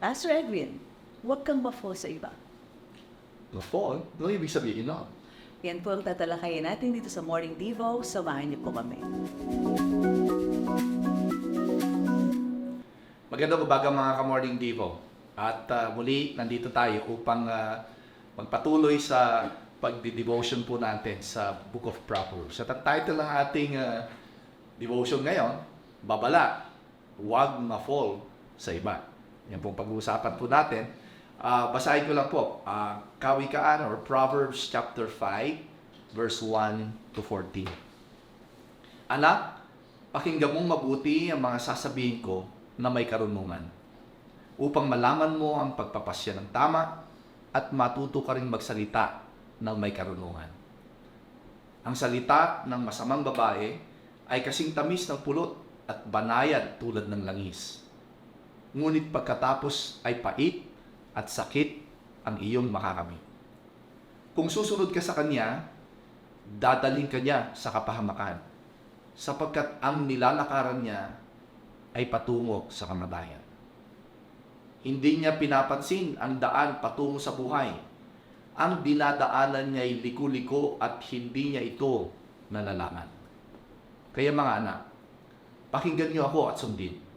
Pastor Edwin, huwag kang ma-fall sa iba. Ma-fall? Ano ibig sabihin nun? Yan po ang tatalakayin natin dito sa Morning Devo. Samahan niyo po kami. Magandang umaga mga ka-morning Devo. At ah, muli, nandito tayo upang ah, magpatuloy sa pagdi-devotion po natin sa Book of Proverbs. At ang title ng ating ah, devotion ngayon, Babala, Huwag Ma-Fall sa Iba. Yan pong pag-uusapan po natin. Ah, basahin ko lang po, ah, Kawikaan or Proverbs chapter 5, verse 1 to 14. Anak, pakinggan mong mabuti ang mga sasabihin ko na may karunungan upang malaman mo ang pagpapasya ng tama at matuto ka rin magsalita ng may karunungan. Ang salita ng masamang babae ay kasing tamis ng pulot at banayad tulad ng langis. Ngunit pagkatapos ay pait at sakit ang iyong makakamit. Kung susunod ka sa kanya, dadaling ka niya sa kapahamakan sapagkat ang nilalakaran niya ay patungo sa kamatayan. Hindi niya pinapansin ang daan patungo sa buhay. Ang dinadaanan niya ay liko-liko at hindi niya ito nalalaman. Kaya mga anak, pakinggan niyo ako at sundin.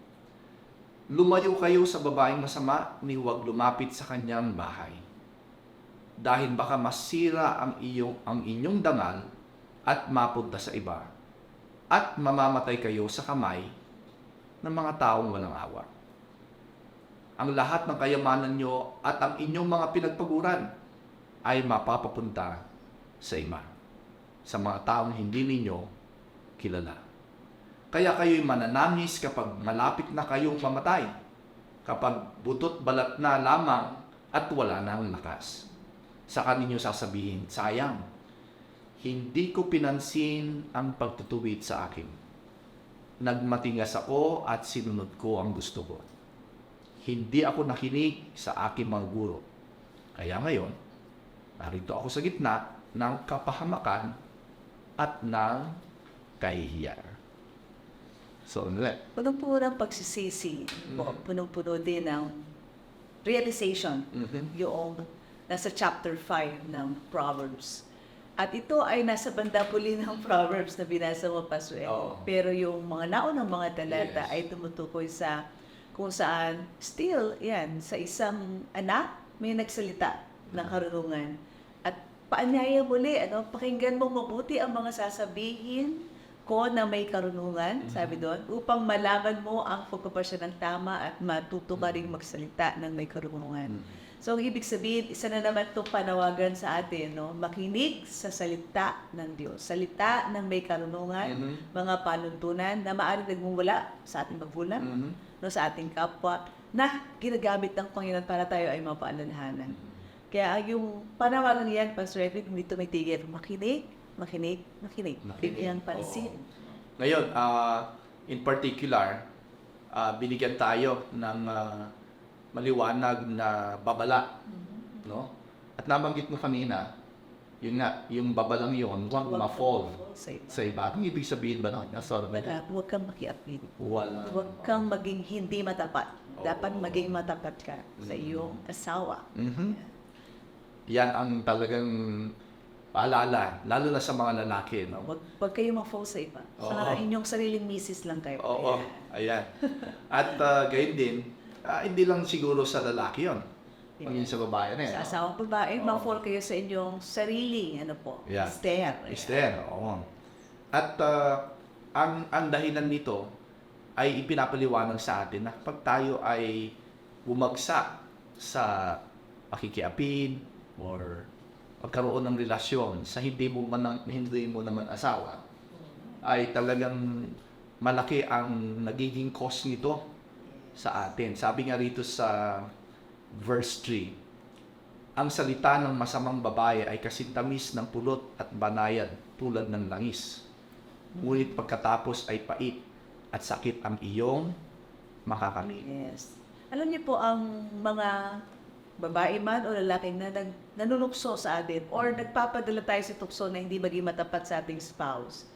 Lumayo kayo sa babaeng masama ni huwag lumapit sa kanyang bahay. Dahil baka masira ang, iyong, ang inyong dangal at mapunta sa iba at mamamatay kayo sa kamay ng mga taong walang awa. Ang lahat ng kayamanan nyo at ang inyong mga pinagpaguran ay mapapapunta sa iba, sa mga taong hindi ninyo kilala. Kaya kayo'y mananangis kapag malapit na kayong mamatay, kapag butot balat na lamang at wala na ang lakas. Saka ninyo sasabihin, sayang, hindi ko pinansin ang pagtutuwid sa akin. Nagmatingas ako at sinunod ko ang gusto ko. Hindi ako nakinig sa aking mga guro. Kaya ngayon, narito ako sa gitna ng kapahamakan at ng kahihiyan. So, ano ulit? Punong-puno ng pagsisisi. po. Punong-puno din ng realization. Yung nasa chapter 5 ng Proverbs. At ito ay nasa banda puli ng Proverbs na binasa mo, Pastor Ed. Oo. Pero yung mga naunang mga talata Yes. ay tumutukoy sa kung saan still, yan, sa isang anak, may nagsalita ng karunungan. At paanyaya muli, ano, pakinggan mo mabuti ang mga sasabihin ko na may karunungan, sabi doon, upang malaman mo ang pagpapasya ng tama at matuto ka rin magsalita ng may karunungan. So, ang ibig sabihin, isa na naman itong panawagan sa atin, no? makinig sa salita ng Diyos. Salita ng may karunungan, Mhm. mga panuntunan na maaaring nagmumula sa ating magulang, Mhm. no, sa ating kapwa, na ginagamit ng Panginoon para tayo ay mapaalalahanan. Kaya yung panawagan niyan, Pastor Edwin, hindi tumitigil. Makinig, makinig, makinig. Makinig. Bigyan pansin. Oo. Ngayon, ah, in particular, ah, binigyan tayo ng ah, maliwanag na babala, no? At nabanggit mo kanina, yun nga, yung babalang yun, huwag ma-fall Sa iba. sa iba. Anong ibig sabihin ba nun? Nasa Wala, huwag kang makiapid. Wala. Huwag kang maging hindi matapat. Dapat Oo. maging matapat ka sa iyong asawa. Mhm. Yan ang talagang paalala, lalo na sa mga lalaki, no? Huwag, huwag kayo ma-fall sa iba. Sa Oo. inyong sariling misis lang kayo. Oo, Ayan. ayan. At uh, gayon din, ah, hindi lang siguro sa lalaki yon, maging sa babae na yan. Sa asawang babae, Oo. ma-fall kayo sa inyong sarili, ano po, Yeah. stare. Is there, oo. At uh, ang, ang dahilan nito ay ipinapaliwanag sa atin na pag tayo ay bumagsak sa pakikiapin or pagkaroon ng relasyon sa hindi mo man hindi mo naman asawa ay talagang malaki ang nagiging cause nito sa atin. Sabi nga rito sa verse 3, ang salita ng masamang babae ay kasintamis ng pulot at banayad tulad ng langis. Ngunit pagkatapos ay pait at sakit ang iyong makakamit. Yes. Alam niyo po, ang mga babae man o lalaki na nag, nanunukso sa atin or nagpapadala tayo sa tukso na hindi maging matapat sa ating spouse,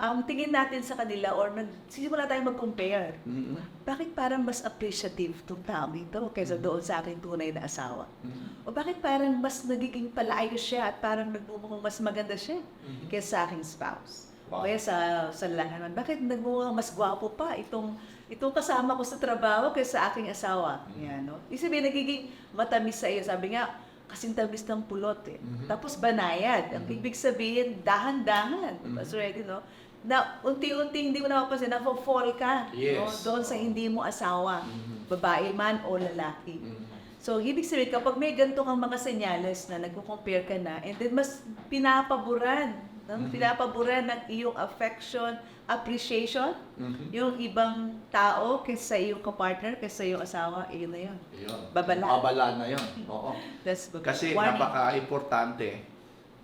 ang tingin natin sa kanila or nagsisimula tayong mag-compare. Mhm. Bakit parang mas appreciative tong tao dito kaysa doon sa aking tunay na asawa? Mhm. O bakit parang mas nagiging palaayos siya at parang nagmumukhang mas maganda siya Mhm. kaysa sa aking spouse? Wow. Kaya sa, sa lalaki naman, bakit nagmumukhang mas gwapo pa itong itong kasama ko sa trabaho kaysa sa aking asawa? Mhm. Yan, no? Ibig sabihin, nagiging matamis sa iyo. Sabi nga, kasing tamis ng pulot eh. Mhm. Tapos banayad. Ang Mhm. ibig sabihin, dahan-dahan. Mhm. Pastor Eddie, no? Na unti-unti hindi mo napapansin, na-fall ka no? Yes. doon sa hindi mo asawa, Mhm. babae man o lalaki. Mhm. So, ibig sabihin, kapag may ganito kang mga senyales na nagko-compare ka na, and then mas pinapaboran, no? Mhm. pinapaboran ng iyong affection, appreciation, Mhm. yung ibang tao kaysa iyong kapartner, kaysa iyong asawa, iyon na yun. Yun. Babala. Babala na yun. Oo. That's Kasi warning. napaka-importante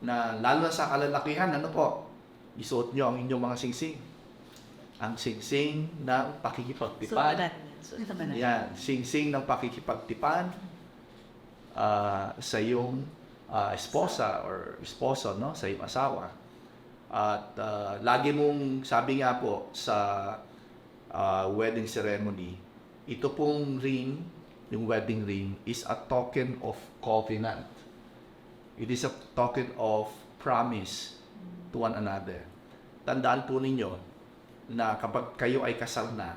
na lalo na sa kalalakihan, ano po, isuot nyo ang inyong mga singsing. Ang singsing ng So, pakikipagtipan. So, naman. Yan, singsing ng pakikipagtipan ah, sa iyong ah, esposa or esposo, no? Sa iyong asawa. At ah, lagi mong sabi nga po sa ah, wedding ceremony, ito pong ring, yung wedding ring, is a token of covenant. It is a token of promise to one another. Tandaan po ninyo na kapag kayo ay kasal na,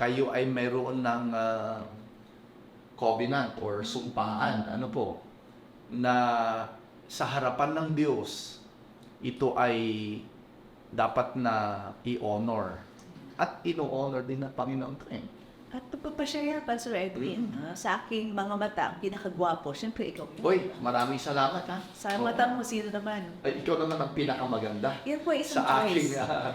kayo ay mayroon ng ah, covenant or sumpaan, ano po, na sa harapan ng Diyos, ito ay dapat na i-honor at ino-honor din ng Panginoon ito eh. At pagpapashare, Pastor Edwin, Mm. ah, sa aking mga mata, pinakagwapo, siyempre ikaw. Boy, maraming salamat ha. Sa Oo. mata mo, sino naman? Ay, ikaw naman ang pinakamaganda Yan po isang sa choice. aking... ah,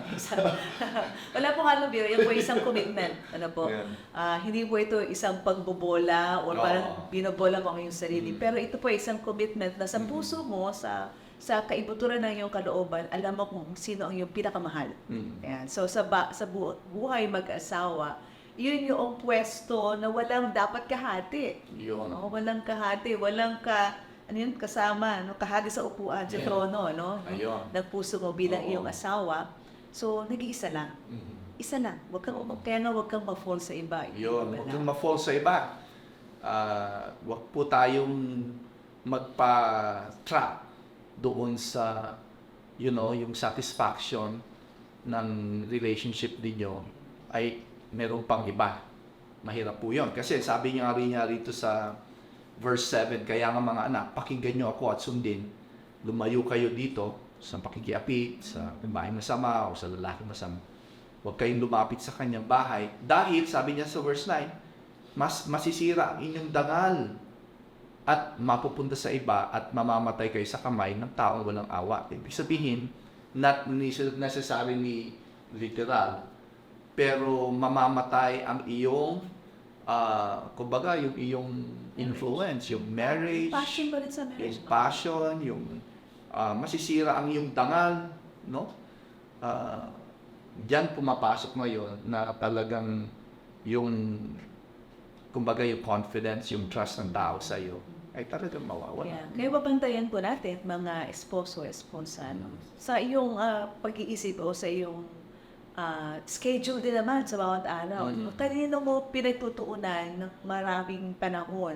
Wala pong ano, Bill. Yan po isang commitment. Ano po? Yan. Ah, hindi po ito isang pagbobola or Oo. parang binobola mo ang iyong sarili. Mm. Pero ito po isang commitment na sa Mm. puso mo, sa sa kaibuturan ng iyong kalooban, alam mo kung sino ang iyong pinakamahal. mm, Ayan. So sa ba, sa bu- buhay mag-asawa, yun yung pwesto na walang dapat kahati. yun. No? Walang kahati, walang ka ano yun, kasama, no? kahati sa upuan, sa Yeah. trono, no? Ayun. ng puso mo bilang Oo. iyong asawa. So, nag-iisa lang. Mhm. Isa lang. Wag kang, Oo. kaya nga huwag kang ma-fall sa iba. Yun, huwag kang ma-fall sa iba. Ah, wag po tayong magpa-trap doon sa, you know, yung satisfaction ng relationship ninyo ay meron pang iba. Mahirap po yun. Kasi sabi niya rin niya rito sa verse 7, kaya nga mga anak, pakinggan niyo ako at sundin. Lumayo kayo dito sa pakikiapit, sa babae masama o sa lalaki masama. Huwag kayong lumapit sa kanyang bahay. Dahil, sabi niya sa verse 9, mas masisira ang inyong dangal at mapupunta sa iba at mamamatay kayo sa kamay ng taong walang awa. Ibig sabihin, not necessarily literal, pero mamamatay ang iyong, ah, kumbaga, yung iyong influence, yung marriage, Passion pa rin sa marriage. yung passion, yung ah, masisira ang iyong dangal, no? Ah, diyan pumapasok ngayon na talagang yung kumbaga yung confidence, yung trust ng tao sa iyo ay talagang mawawala. Yeah. Kaya babantayan po natin mga esposo, esposa, no? sa iyong ah, pag-iisip o sa iyong ah, schedule din naman sa bawat araw. Mm. Kanino mo pinagtutuunan ng maraming panahon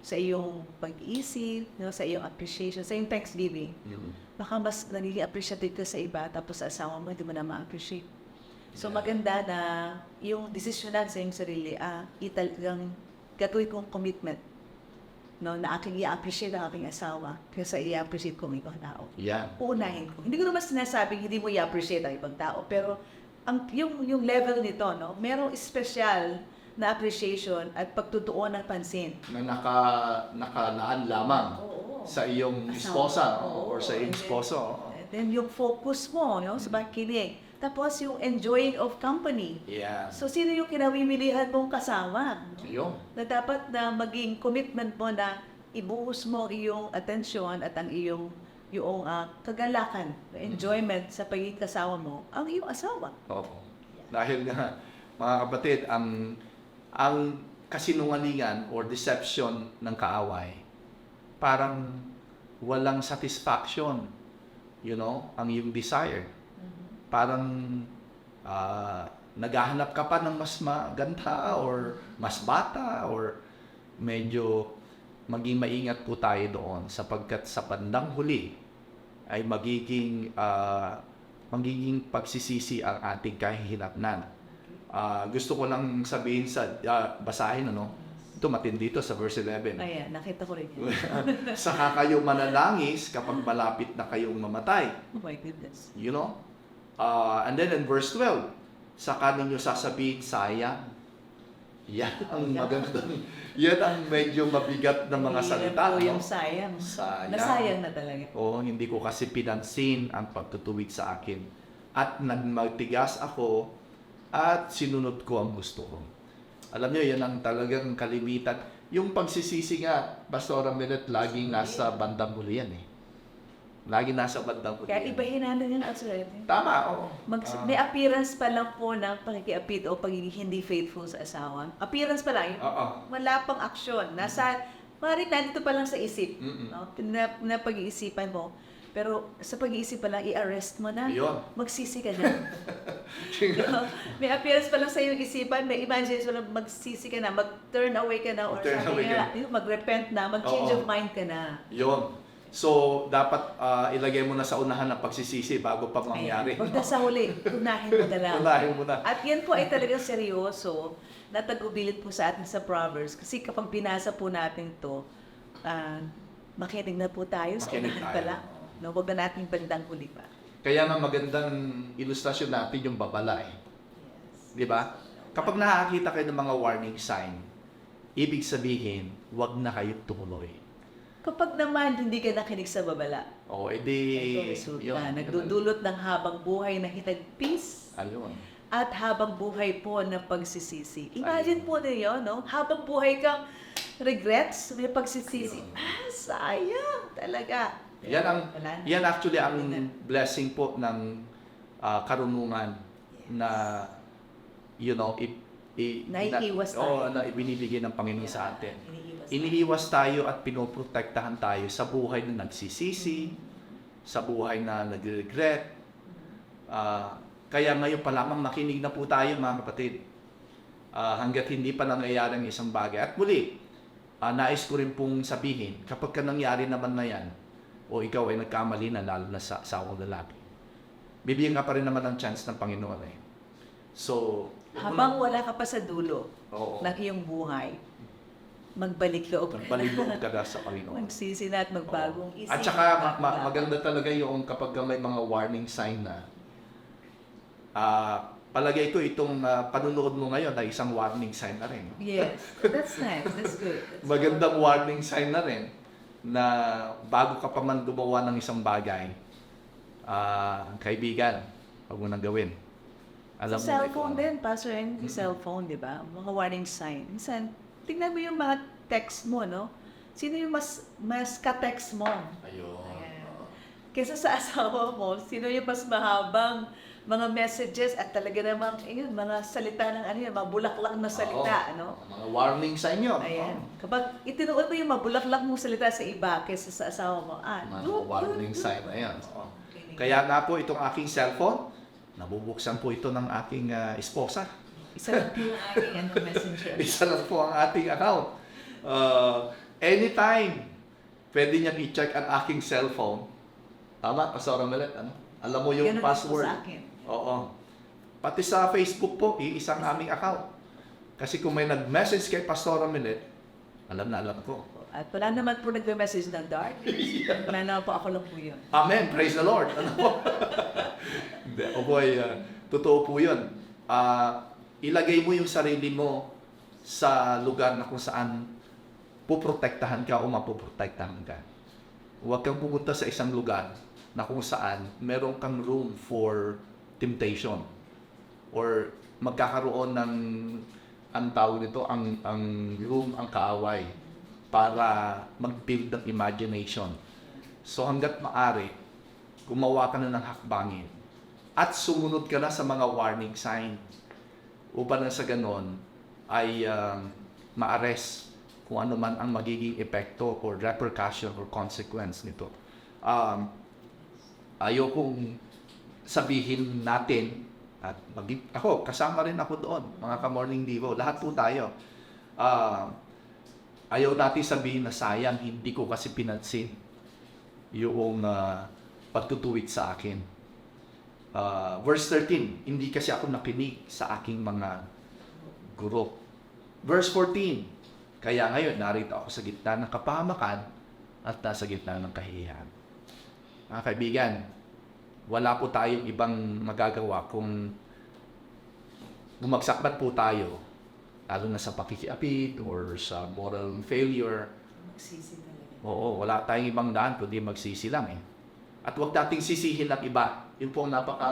sa iyong pag-iisip, no? sa iyong appreciation, sa iyong Thanksgiving. Yun. baka mas nagiging appreciative ka sa iba tapos sa asawa mo hindi mo na ma-appreciate. So maganda na yung desisyonan sa iyong sarili, ah, italagang gagawin kong commitment no, na aking i-appreciate ang aking asawa kaysa i-appreciate kong ibang tao. Yan. Uunahin ko. Hindi ko naman sinasabing hindi mo i-appreciate ang ibang tao, pero ang yung yung level nito, no, merong special na appreciation at pagtutuon ng pansin. Na naka, nakalaan lamang Oo. sa iyong Asawa. esposa Oo. or sa iyong then- esposo. And then yung focus mo no, sa pakikinig. Tapos yung enjoying of company. Yan. So sino yung kinawimilihan mong kasama? no? Yun. Na dapat na maging commitment mo na ibuhos mo iyong atensyon at ang iyong yung ah, kagalakan, enjoyment sa pagiging kasama mo, ang iyong asawa. Opo. Dahil nga, mga kapatid, ang ang kasinungalingan or deception ng kaaway, parang walang satisfaction, you know, ang iyong desire. Parang ah, naghahanap ka pa ng mas maganda or mas bata or medyo maging maingat po tayo doon sapagkat sa bandang huli ay magiging ah, magiging pagsisisi ang ating kahihinatnan. Ah, gusto ko lang sabihin sa ah, basahin ano. Ito matindi to sa verse 11. Ayan, nakita ko rin yan. Saka kayo mananangis kapag malapit na kayong mamatay. Oh my goodness. You know? Uh, and then in verse 12, saka ninyo sasabihin, sayang. Yan ang magandang, yan ang medyo mabigat na mga Hirap salita. po no? yung sayang. Sayang. Nasayang na talaga. Oo, hindi ko kasi pinansin ang pagtutuwid sa akin. At nagmatigas ako at sinunod ko ang gusto ko. Alam niyo, yan ang talagang kalimitan. Yung pagsisisi nga, Pastora Milet, laging nasa bandang huli yan eh. Lagi nasa bandang huli Kaya ibahin natin yung answer. Tama, oo. Mag, Ah. may appearance pa lang po ng pakikiapit o pagiging hindi faithful sa asawa. Appearance pa lang. Oo. Wala pang aksyon. Nasa, maaaring nandito pa lang sa isip. Mm-mm. No? Na, na pag-iisipan mo. Pero sa pag-iisip pa lang, i-arrest mo na. Yun. Magsisi ka na. No? may appearance pa lang sa iyong isipan, may imagination lang, magsisi ka na, mag-turn away ka na, or Turn away ka mag-repent na, mag-change Oo. of mind ka na. Yun. So, dapat ah, ilagay mo na sa unahan ng pagsisisi bago pa mangyari. Ayan. Huwag na sa huli, unahin mo na lang. Unahin mo na. At yan po ay talagang seryoso na tagubilid po sa atin sa Proverbs. Kasi kapag binasa po natin to, ah, makinig na po tayo sa Makinig unahan tayo. pala. No, wag na natin bandang huli pa. Kaya nga magandang ilustrasyon natin yung babala eh. Di ba? Kapag nakakita kayo ng mga warning sign, ibig sabihin, wag na kayo tumuloy. Kapag naman hindi ka nakinig sa babala, O, edi... ito resulta. yun, Nagdudulot ng habang buhay na hitagpis Ayun. at habang buhay po ng pagsisisi. Imagine po ninyo, no? Habang buhay kang regrets, may pagsisisi. Ah, sayang talaga. Yan ang Wala na. yan actually ang na. blessing po ng ah, karunungan na you know, i, i, Naiiwas na, tayo. oo, na ibinibigay ng Panginoon sa atin. Iniiwas. Tayo at pinoprotektahan tayo sa buhay na nagsisisi, sa buhay na nagre-regret. Ah, kaya ngayon pa lamang makinig na po tayo mga kapatid. Ah, hanggat hindi pa nangyayari ang isang bagay. At muli, ah, nais ko rin pong sabihin, kapag ka nangyari naman na yan, o ikaw ay nagkamali na lalo na sa asawang lalaki, bibigyan ka pa rin naman ng chance ng Panginoon eh. So, Habang wala ka pa sa dulo oo, ng iyong buhay, magbalik loob ka. magbaliloob ka na sa Panginoon. Magsisi na at magbagong isip. At saka ma- ma- maganda talaga yung kapag ka may mga warning sign na ah palagay ko itong ah, panunood mo ngayon ay isang warning sign na rin. Yes, that's nice. That's good. That's Magandang warning sign na rin na bago ka pa man gumawa ng isang bagay, ah kaibigan, huwag mo nang gawin. sa Alam mo na cellphone din, Pastor, yung cellphone, di ba? Mga warning sign. Minsan, tingnan mo yung mga text mo, no? Sino yung mas mas ka-text mo? Ayun. Ayan. Kesa sa asawa mo, sino yung mas mahabang mga messages at talaga namang, ayun, mga salita ng ano yun, mga bulaklak na salita, Oo. ano? Mga warning sign yun. Ayan. Oo. Kapag itinuod mo yung mabulaklak mong salita sa iba kesa sa asawa mo, ah, Mga good, warning good, sign na yan. Oo. Kaya nga po itong aking cellphone, nabubuksan po ito ng aking ah, esposa. Isa lang po yung aking ano, messenger. Isa lang po ang ating account. Uh, anytime, pwede niyang i-check ang aking cellphone. Tama, Pastor Romelet, ano? Alam mo yung Ganun password. sa akin. Oo. Pati sa Facebook po, iisang aming account. Kasi kung may nag-message kay Pastor Romelet, alam na alam ko. At wala naman po nagme-message ng dark. Wala naman po ako lang po yun. Amen. Praise the Lord. Ano po? Hindi. Oh boy, ah, totoo po yun. Ah, ilagay mo yung sarili mo sa lugar na kung saan puprotektahan ka o mapoprotektahan ka. Huwag kang pumunta sa isang lugar na kung saan meron kang room for temptation or magkakaroon ng ang tawag nito ang ang room ang kaaway para mag-build ng imagination. So hanggat maari, gumawa ka na ng hakbangin at sumunod ka na sa mga warning sign upang na sa ganon ay um, ma-arrest kung ano man ang magiging epekto or repercussion or consequence nito. Um, ayokong sabihin natin, at maging, ako, kasama rin ako doon, mga ka-morning divo, lahat po tayo. Ah, ayaw natin sabihin na sayang, hindi ko kasi pinansin yung ah, pagtutuwid sa akin. Ah, verse 13, hindi kasi ako nakinig sa aking mga guro. Verse 14, kaya ngayon narito ako sa gitna ng kapahamakan at nasa gitna ng kahihiyan. Mga kaibigan, wala po tayong ibang magagawa kung bumagsak man po tayo, lalo na sa pakikiapid or sa moral failure, Magsisi talaga. Oo, wala tayong ibang daan kundi magsisi lang eh. At huwag nating sisihin ng iba. Yun po ang napaka...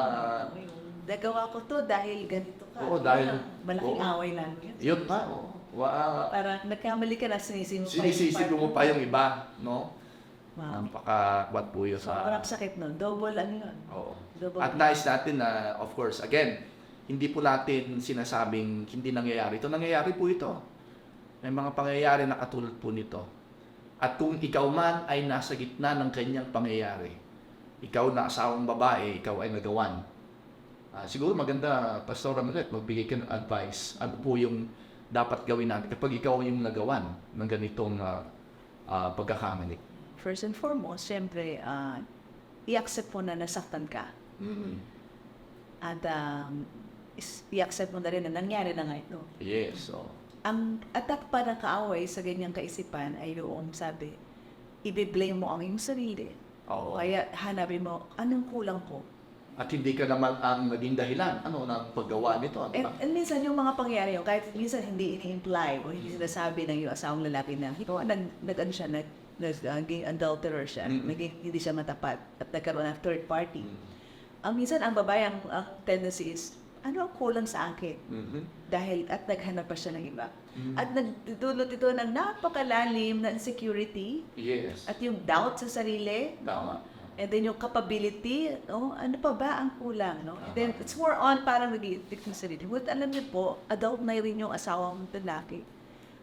Nagawa ko to dahil ganito ka. Oo, dahil- ang Malaking oo. away lang yun. Yun pa. oo. Wa, Parang nagkamali ka na sinisisi mo pa yung sinisisi partner. mo pa yung iba, no? Wow. Napaka what po yun Sobrang sa... sakit nun. Double ano yun. Oo. Double. At nais natin na, of course, again, hindi po natin sinasabing hindi nangyayari. Ito nangyayari po ito. May mga pangyayari na katulad po nito. At kung ikaw man ay nasa gitna ng kanyang pangyayari, ikaw na asawang babae, ikaw ay nagawan. Ah, siguro maganda, Pastor Ramalet, magbigay ka ng advice. Ano po yung dapat gawin natin kapag ikaw yung nagawan ng ganitong ah, ah, pagkakamali? First and foremost, syempre, ah, i-accept mo na nasaktan ka. Mm. At um, i-accept mo na rin na nangyari na nga ito. Yes. So, Ang attack pa ng kaaway sa ganyang kaisipan ay yung sabi, i-blame mo ang iyong sarili. Oo. Kaya hanapin mo, anong kulang ko? At hindi ka naman ang naging dahilan ano ng paggawa nito. di And, ba? and minsan yung mga pangyayari yun, kahit minsan hindi ini-imply o hindi sinasabi ng yung asawang lalaki na, ikaw, nag, nag, ano siya, nag, nag, naging adulterer siya, Mm. naging, hindi siya matapat at nagkaroon ng third party. Mm. Ang minsan, ang babae, ang, ang tendency is, ano ang kulang sa akin? Mhm. Dahil, at naghanap pa siya ng iba. Mm. At nagdudulot ito ng napakalalim na insecurity Yes. at yung doubt sa sarili. Tama. And then yung capability, no? ano pa ba ang kulang? No? And then it's more on parang nag-iitik ng sarili. But alam niyo po, adult na rin yung asawang lalaki.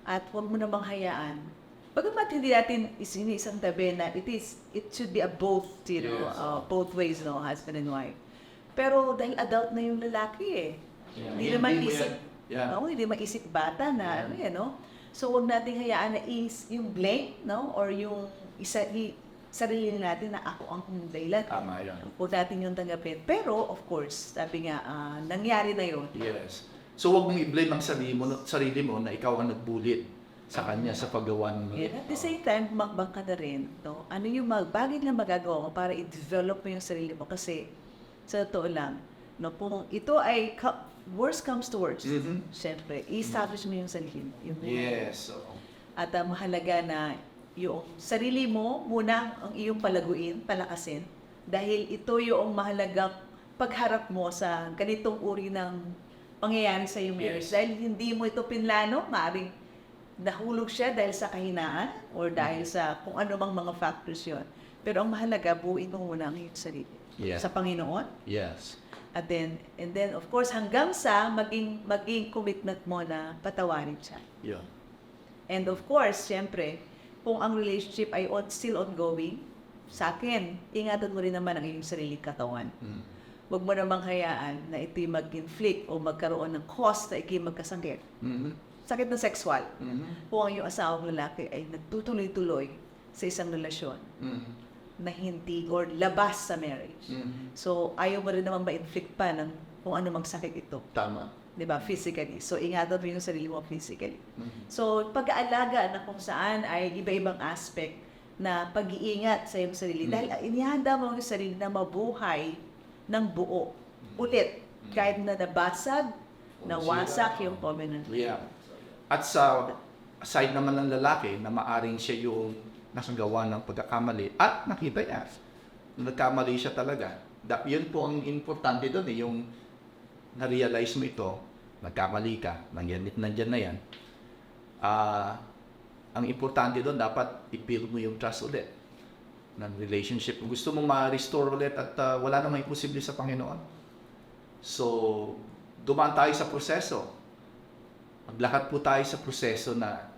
At huwag mo namang hayaan. Bagamat hindi natin isinisang tabi na it is, it should be a both, you know, Yes. uh, both ways, no, husband and wife. Pero dahil adult na yung lalaki eh. Yeah. Hindi naman isip, Yeah. Oo, hindi maisip bata na ano yan, no? So, wag nating hayaan na is yung blame, no? Or yung isa, i, sarili natin na ako ang dahilan. Tama yan. Huwag natin yung tanggapin. Pero, of course, sabi nga, ah, nangyari na yun. Yes. So wag mong i-blame ang sarili mo, sarili mo na ikaw ang nagbulit sa kanya sa paggawa ng And at the same time, makbang ka na rin, no? Ano yung mag, bagay na magagawa mo para i-develop mo yung sarili mo? Kasi, sa totoo lang, no? Kung ito ay, ka- worst comes to worst, Mhm. syempre, i-establish mo yung sarili mo. Yung Yes. So, At uh, mahalaga na yung sarili mo muna ang iyong palaguin, palakasin. Dahil ito yung mahalagang pagharap mo sa ganitong uri ng pangyayari sa iyong marriage. Yes. Dahil hindi mo ito pinlano, maaaring nahulog siya dahil sa kahinaan or dahil sa kung ano mang mga factors yon. Pero ang mahalaga, buuin mo muna ang iyong sarili. Yes. Sa Panginoon. yes. At then, and then of course, hanggang sa maging, maging commitment mo na patawarin siya. Yun. And of course, siyempre, kung ang relationship ay on, still ongoing, sa akin, ingatan mo rin naman ang iyong sariling katawan. Mm. Huwag mo namang hayaan na ito'y mag-inflict o magkaroon ng cause na ito'y magkasakit. Mhm. Sakit na sexual. Mhm. Kung ang iyong asawang lalaki ay nagtutuloy-tuloy sa isang relasyon Mhm. Na hindi or labas sa marriage. Mhm. So, ayaw mo rin naman ma-inflict pa ng kung ano mang sakit ito. Tama. Di ba? Physically. So, ingatan mo yung sarili mo physically. Mhm. So, pag-aalaga na kung saan ay iba-ibang aspect na pag-iingat sa iyong sarili. Mm. Dahil inihanda mo iyong sarili na mabuhay ng buo. Ulit. Kahit na nabasag, nawasak yung covenant. Yeah. At sa side naman ng lalaki na maaring siya yung nasagawa ng pagkakamali at nakita niya na nagkamali siya talaga. Da, yun po ang importante doon eh, yung na-realize mo ito, nagkamali ka, nandiyan, nandiyan na yan. Ah, ang importante doon, dapat i-build mo yung trust ulit ng relationship. Gusto mong ma-restore ulit at ah, wala namang imposible sa Panginoon. So, dumaan tayo sa proseso. Maglakad po tayo sa proseso na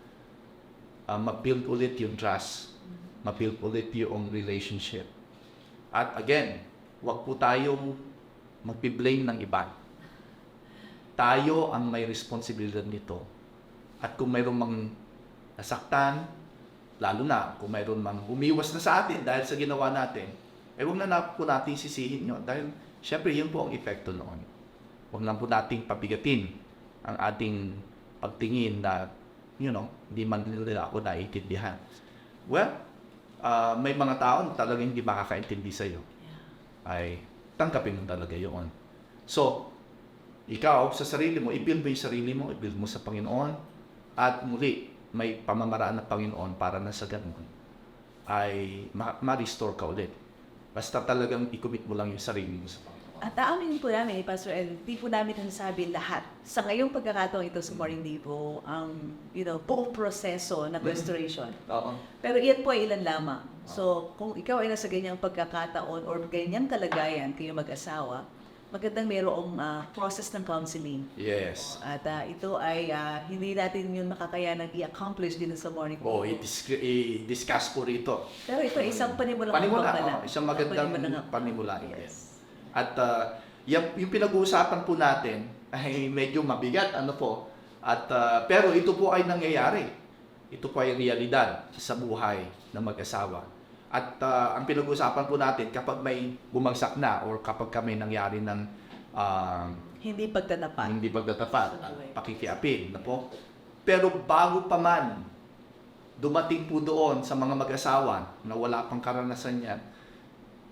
uh, ma-build ulit yung trust. Ma-build ulit yung relationship. At again, wag po tayong magpi-blame ng iba. Tayo ang may responsibilidad nito. At kung mayroong mang nasaktan, lalo na kung mayroon mang umiwas na sa atin dahil sa ginawa natin, eh huwag na, na po natin sisihin yun. Dahil syempre yun po ang epekto noon. Huwag lang po nating pabigatin ang ating pagtingin na, you know, hindi man nila ako naiintindihan. Well, ah, may mga tao na talagang hindi makakaintindi sa'yo. Ay, tanggapin mo talaga yun. So, ikaw, sa sarili mo, i-build mo yung sarili mo, i-build mo sa Panginoon, at muli, may pamamaraan ng Panginoon para na sa ganun, ay ma- ma-restore ka ulit. Basta talagang i-commit mo lang yung sarili mo sa Panginoon. At aamin po namin, eh, Pastor Ed, di po namin nasasabi lahat. Sa ngayong pagkakataon ito sa Morning Devo, ang you know, buong proseso ng restoration. Oo. Pero iyan po ay ilan lamang. So, kung ikaw ay nasa ganyang pagkakataon or ganyang kalagayan kayo mag-asawa, magandang mayroong ah, process ng counseling. Yes. At ah, ito ay ah, hindi natin yun makakayanang i-accomplish din sa morning Devo. i-dis- i-discuss po rito. Pero ito ay isang panimulang Panimula, oo, isang magandang Panimulang- panimula. Yes. At uh, yung, yung pinag-uusapan po natin ay medyo mabigat, ano po. At, uh, pero ito po ay nangyayari. Ito po ay realidad sa buhay ng mag-asawa. At uh, ang pinag-uusapan po natin kapag may bumagsak na or kapag kami nangyari ng uh, Hindi pagtatapat. hindi pagtatapat at pakikiapin na po. Pero bago pa man dumating po doon sa mga mag-asawa na wala pang karanasan yan,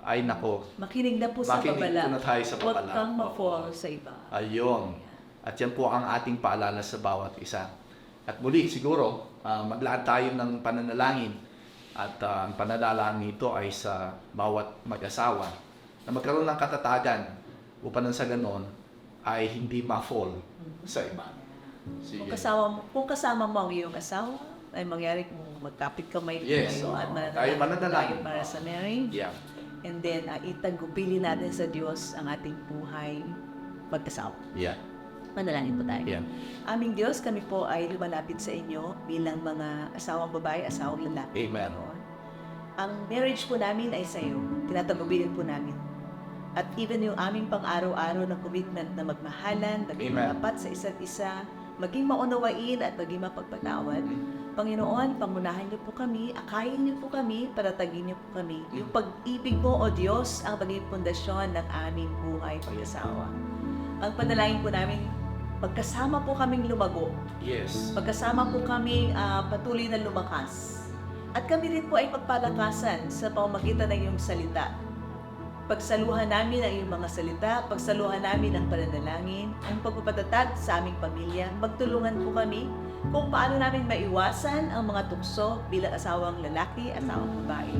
ay nako, Makinig na po sa Makinig babala. po na tayo sa Huwag babala. kang Oo. ma-fall sa iba. Ayun. At yan po ang ating paalala sa bawat isa. At muli, siguro, ah, maglaan tayo ng pananalangin. At ah, ang pananalangin ito ay sa bawat mag-asawa na magkaroon ng katatagan upang nang sa ganon ay hindi ma-fall sa iba. Sige. Kung kasama mo, kung kasama mo ang iyong asawa, ay mangyari kung magkapit kamay Yes. kayo at Tayo mananalangin. tayo para sa marriage. Yeah. And then, uh, itagubili natin sa Diyos ang ating buhay magkasawa. Yeah. Manalangin po tayo. Yeah. Aming Diyos, kami po ay lumalapit sa inyo bilang mga asawang babae, asawang lalaki. Amen. Ang marriage po namin ay sa iyo. Tinatagubilin po namin. At even yung aming pang-araw-araw na commitment na magmahalan, matapat sa isa't isa, maging maunawain at maging mapagpatawad. Panginoon, pangunahan niyo po kami, akayin niyo po kami, paratagin niyo po kami. Yung pag-ibig mo, O Diyos, ang maging pundasyon ng aming buhay pag-asawa. Ang panalangin po namin, magkasama po kaming lumago Yes. Pagkasama po kami ah, patuloy na lumakas. At kami rin po ay pagpalakasan sa pamamagitan ng iyong salita. Pagsaluhan namin ang iyong mga salita, pagsaluhan namin ang pananalangin, ang pagpapatatag sa aming pamilya, magtulungan po kami kung paano namin maiwasan ang mga tukso bilang asawang lalaki, asawang babae.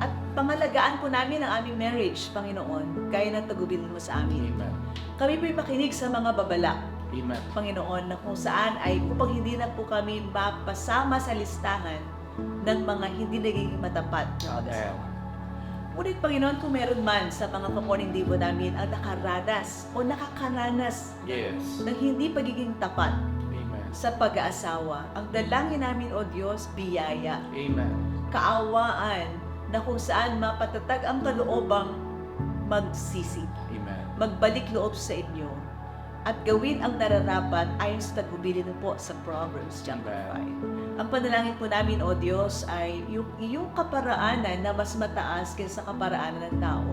At pangalagaan po namin ang aming marriage, Panginoon, gaya ng tagubilin mo sa amin. Amen. Kami po'y makinig sa mga babala, Amen. Panginoon na kung saan ay upang hindi na po kami mapasama sa listahan ng mga hindi nagiging matapat na mag-asawa. Ngunit Panginoon, kung meron man sa mga kaporning dibo namin ang nakaranas o nakakaranas Yes. ng hindi pagiging tapat Amen. sa pag-aasawa, ang dalangin namin, O Diyos, biyaya, Amen. kaawaan, na kung saan mapatatag ang kaloobang magsisi Amen. magbalik loob sa inyo at gawin ang nararapat ayon sa tagubilin po sa Proverbs chapter 5. Ang panalangin po namin, O Diyos, ay yung iyong kaparaanan na mas mataas kaysa kaparaanan ng tao.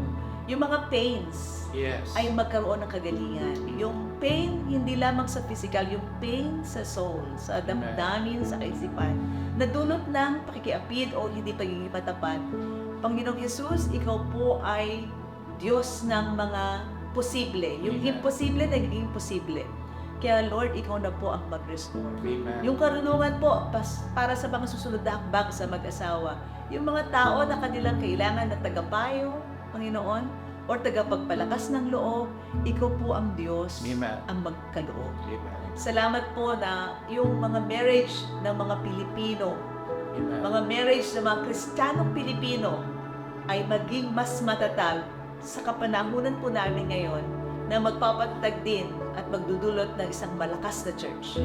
Yung mga pains Yes. ay magkaroon ng kagalingan. Yung pain, hindi lamang sa physical, yung pain sa soul, sa damdamin, sa kaisipan, na dulot ng pakikiapid o hindi pagiging matapat. Panginoong Yesus, ikaw po ay Diyos ng mga posible. Yung Amen. imposible, nagiging posible. Kaya Lord, ikaw na po ang mag-restore. Amen. Yung karunungan po pas, para sa mga susunod na hakbang sa mag-asawa. Yung mga tao na kanilang kailangan na tagapayo, Panginoon, or tagapagpalakas ng loob, ikaw po ang Diyos Amen. ang magkaloob. Amen. Salamat po na yung mga marriage ng mga Pilipino, Amen. mga marriage ng mga Kristiyanong Pilipino ay maging mas matatag sa kapanahunan po namin ngayon na magpapatatag din at magdudulot ng isang malakas na church.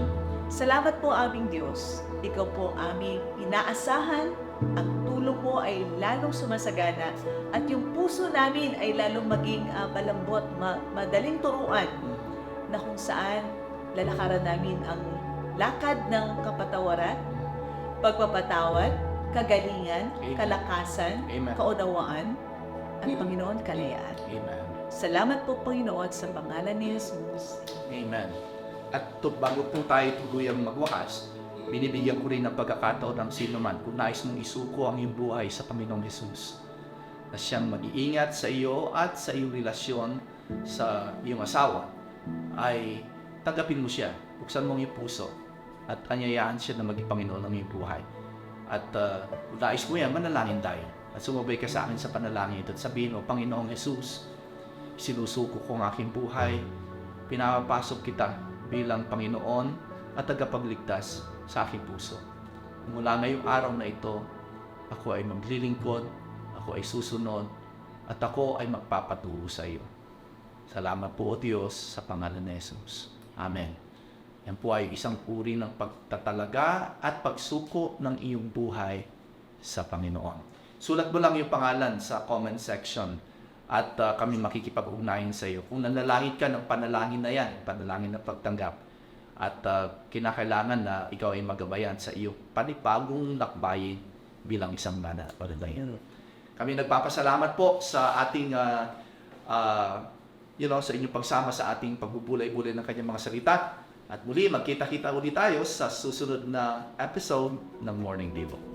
Salamat po aming Diyos. Ikaw po aming inaasahan ang tulong mo ay lalong sumasagana at yung puso namin ay lalong maging ah, malambot, ma- madaling turuan na kung saan lalakaran namin ang lakad ng kapatawaran, pagpapatawad, kagalingan, Amen. kalakasan, Amen. kaunawaan, at Panginoon, kalayaan. Amen. Salamat po, Panginoon, sa pangalan ni Jesus. Amen. At to, bago po tayo tuluyang magwakas, binibigyan ko rin ng pagkakataon ng sino man kung nais mong isuko ang iyong buhay sa Panginoong Jesus na siyang mag-iingat sa iyo at sa iyong relasyon sa iyong asawa ay tanggapin mo siya. Buksan mo ang iyong puso at anyayahan siya na maging Panginoon ng iyong buhay. At uh, kung nais mo yan, manalangin tayo. At sumabay ka sa akin sa panalangin ito at sabihin mo, Panginoong Jesus, sinusuko ko ang aking buhay, pinapapasok kita bilang Panginoon at tagapagligtas sa aking puso. Mula ngayong araw na ito, ako ay maglilingkod, ako ay susunod, at ako ay magpapaturo sa iyo. Salamat po, O Diyos, sa pangalan ni Jesus. Amen. Yan po ay isang uri ng pagtatalaga at pagsuko ng iyong buhay sa Panginoon. Sulat mo lang yung pangalan sa comment section at uh, kami makikipag-ugnayan sa iyo. Kung nanalangin ka ng panalangin na yan, panalangin na pagtanggap, at uh, kinakailangan na ikaw ay magabayan sa iyo panibagong lakbayin bilang isang mananampalataya. Kami nagpapasalamat po sa ating uh, uh, you know, sa inyong pagsama sa ating pagbubulay-bulay ng kanyang mga salita. At muli, magkita-kita ulit tayo sa susunod na episode ng Morning Devo.